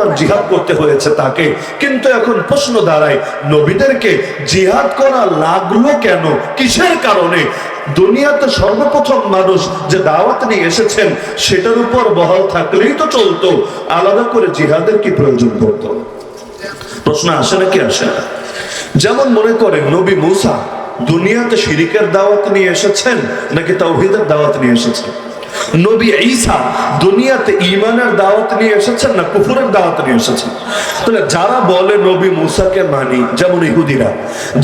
পরিমাণ জিহাদ করতে হয়েছে তাকে। কিন্তু এখন প্রশ্ন দাঁড়ায়, নবীদেরকে জিহাদ করা লাগল কেন? কিসের কারণে? দুনিয়াতে সর্বপ্রথম মানুষ যে দাওয়াত নিয়ে এসেছেন, সেটার উপর বহাল থাকলেই তো চলতো। আলাদা করে জিহাদের কি প্রয়োজন পড়তো? প্রশ্ন আসে নাকি আসে না? যেমন মনে করেন, নবী মুসা দুনিয়াতে শিরিকের দাওয়াত নিয়ে এসেছেন নাকি তাওহীদের দাওয়াত নিয়ে এসেছেন? নবী ঈসা দুনিয়াতে ঈমানের দাওয়াত নিয়ে এসেছেন না কুফুরের দাওয়াত নিয়ে এসেছেন? তাহলে যারা বলে নবী মুসাকে মানি, যেমন ইহুদিরা,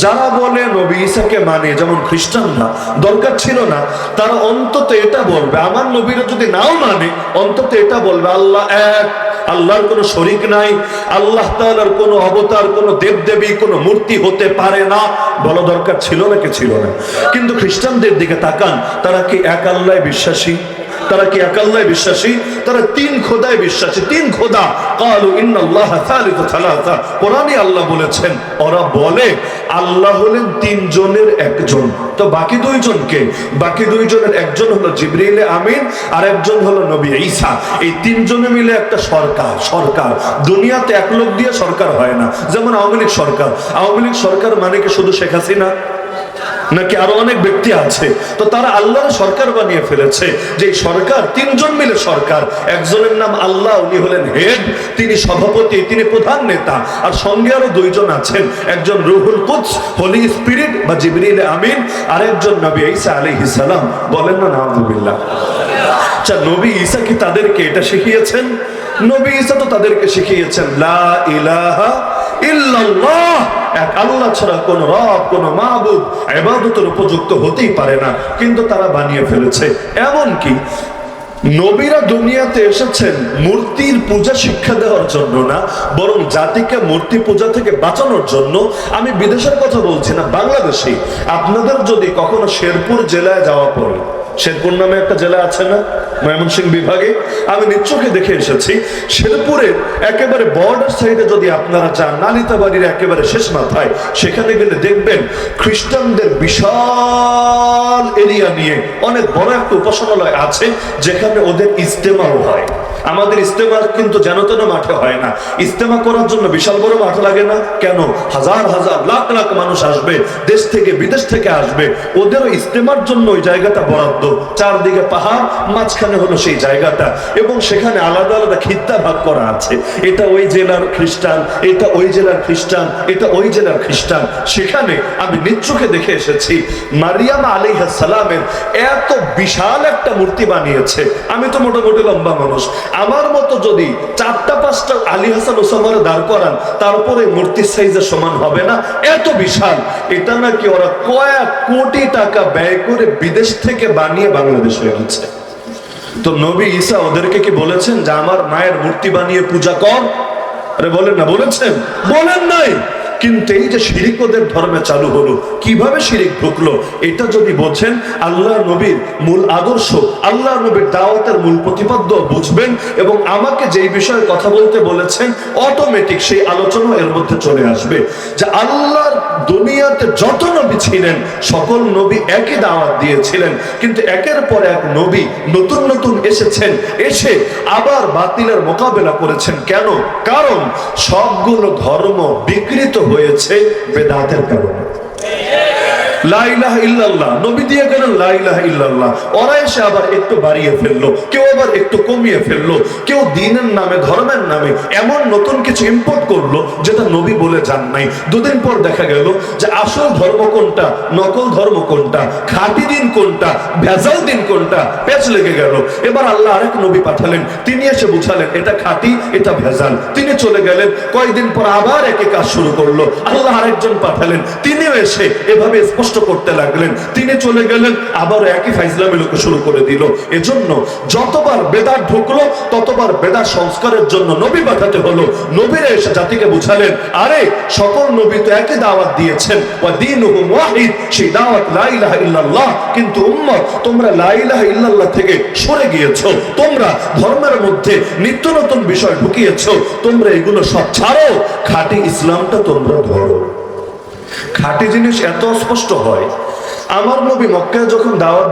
যারা বলে নবী ঈসাকে মানে যেমন খ্রিস্টানরা, দরকার ছিল না, তারা অন্তত এটা বলবে, আমার নবীরা যদি নাও মানে অন্তত এটা বলবে, আল্লাহ এক, আল্লাহর কোনো শরিক নাই, আল্লাহ তাআলার কোনো অবতার, কোনো দেবদেবী, কোনো মূর্তি হতে পারে না, বলা দরকার ছিল নাকি ছিল না? কিন্তু খ্রিস্টানদের দিকে তাকান, তারা কি এক আল্লাহ বিশ্বাসী? তারা কি এক আল্লাহ বিশ্বাসী? তারা তিন খোদায় বিশ্বাসী। তিন খোদা। কালু ইন্নাল্লাহ থালাথা কোরআনে আল্লাহ বলেছেন, ওরা বলে, আল্লাহ হলেন তিনজনের একজন। তো বাকি দুইজনকে? বাকি দুইজনের একজন হলো জিবরিল আমিন, আর একজন হলো নবী ঈসা। এই তিনজনে মিলে একটা সরকার সরকার। দুনিয়াতে এক লোক দিয়ে সরকার হয় না। যেমন আওয়ামী লীগ সরকার। আওয়ামী লীগ সরকার মানে কি শুধু শেখ হাসিনা? নাকি আরও অনেক ব্যক্তি আছে? তো তারা আল্লাহর সরকার বানিয়ে ফেলেছে যে সরকার তিনজন মিলে সরকার। একজনের নাম আল্লাহ, উনি হলেন হেড, তিনি সভাপতি, তিনি প্রধান নেতা। আর সঙ্গে আরও দুইজন আছেন, একজন রুহুল কুদস হোলি স্পিরিট বা জিবরিল আমিন আর একজন নবী ঈসা আলাইহিস সালাম। বলেন না, নাউজুবিল্লাহ। আচ্ছা নবী ঈসা কি তাদেরকে এটা শিখিয়েছেন? নবী ঈসা তো তাদেরকে শিখিয়েছেন, লা ইলাহা ইল্লাল্লাহ। এক আল্লাহ ছাড়া কোন রব, কোন মাহবুব ইবাদতের উপযুক্ত হতেই পারে না। কিন্তু তারা বানিয়ে ফেলেছে। এমন কি নবীরা দুনিয়াতে এসেছেন মূর্তির পূজা শিক্ষা দেওয়ার জন্য না, বরং জাতিকে মূর্তি পূজা থেকে বাঁচানোর জন্য। আমি বিদেশের কথা বলছি না, বাংলাদেশে। আপনাদের যদি কখনো শেরপুর জেলায় যাওয়া পড়ে শেরপুর নামে একটা জেলা আছে না? ময়মনসিং বিভাগে। আমি নিচ্চকে দেখে এসেছি, শেরপুরের একেবারে বর্ডার সাইডে যদি আপনারা যান, নালিতাবাড়ির একেবারে শেষ মাথায়, সেখানে গেলে দেখবেন খ্রিস্টানদের বিশাল এরিয়া নিয়ে অনেক বড় একটা উপাসনালয় আছে, যেখানে ওদের ইজতেমাও হয়। আমাদের ইস্তেমা কিন্তু যেন তেন মাঠে হয় না। ইস্তেমা করার জন্য বিশাল বড় মাঠ লাগে না? কেন? হাজার হাজার, লাখ লাখ মানুষ আসবে, দেশ থেকে, বিদেশ থেকে আসবে। ওদেরও ইস্তেমার জন্য ওই জায়গাটা বরাদ্দ। চারদিকে পাহাড়, মাঝখানে হলো সেই জায়গাটা। এবং সেখানে আলাদা আলাদা খিত্তা ভাগ করা আছে। এটা ওই জেলার খ্রিস্টান, এটা ওই জেলার খ্রিস্টান, এটা ওই জেলার খ্রিস্টান। সেখানে আমি নিচ্চুকে দেখে এসেছি, মারিয়াম আলাইহা সালামের এত বিশাল একটা মূর্তি বানিয়েছে। আমি তো মোটামুটি লম্বা মানুষ। আমার মতো যদি চারটা পাঁচটা আলী হাসান ওসামারে দাঁড় করান, তারপরে মূর্তির সাইজের সমান হবে না? এত বিশাল। এটা নাকি ওরা কয়েক কোটি টাকা ব্যয় করে বিদেশ থেকে বানিয়ে বাংলাদেশে এনেছে। তো নবী ঈসা ওদেরকে কি বলেছেন যে, আমার মায়ের মূর্তি বানিয়ে পূজা কর? আরে বলেন না, বলেছেন। বলেন নাই। কিন্তু এই যে শিরিক ওদের ধর্মে চালু হলো, কীভাবে শিরিক ঢুকলো, এটা যদি বোঝেন, আল্লাহ নবীর মূল আদর্শ, আল্লাহ নবীর দাওয়াতের মূল প্রতিপাদ্য বুঝবেন এবং আমাকে যেই বিষয়ে কথা বলতে বলেছেন অটোমেটিক সেই আলোচনা এর মধ্যে চলে আসবে যে আল্লাহর দুনিয়াতে যত নবী ছিলেন, সকল নবী একই দাওয়াত দিয়েছিলেন, কিন্তু একের পর এক নবী নতুন নতুন এসেছেন, এসে আবার বাতিলের মোকাবেলা করেছেন। কেন? কারণ সবগুলো ধর্ম বিকৃত হয়েছে বেদাতের কারণে। দুদিন পর দেখা গেল যে আসল ধর্ম কোনটা, নকল ধর্ম কোনটা দিন কোনটা, ভেজাল দিন কোনটা, পেঁচ লেগে গেল। এবার আল্লাহ আরেক নবী পাঠালেন। তিনি এসে বুঝালেন, এটা খাঁটি, এটা ভেজাল। তিনি চলে গেলেন, কয়েকদিন পর আবার একে কাজ শুরু করল। আল্লাহ আরেকজন পাঠালেন, তিনিও এসে এভাবে স্পষ্ট করতে লাগলেন। তিনি চলে গেলেন, আবার একই ফাইজলামি লোকে শুরু করে দিল। এজন্য যতবার বেদার ঢুকলো, ততবার বেদার সংস্কারের জন্য নবী পাঠাতে হলো। নবীরা এসে জাতিকে বুঝালেন, আরে, সকল নবী তো একই দাওয়াত দিয়েছেন। ওয়া দীনুহুম ওয়াহিদ সেই দাওয়াত লা ইলাহা ইল্লাল্লাহ। কিন্তু উম্মত, তোমরা লা ইলাহা ইল্লাল্লাহ থেকে সরে গিয়েছো। তোমরা ধর্মের মধ্যে নিত্য নতুন বিষয় ঢুকিয়েছো। তোমরা এগুলো সব ছাড়ো। খাঁটি ইসলামটা তোমরা ধরো। খাঁটি জিনিস এত স্পষ্ট হয়। আমার নবী মক্কায় যখন দাওয়াত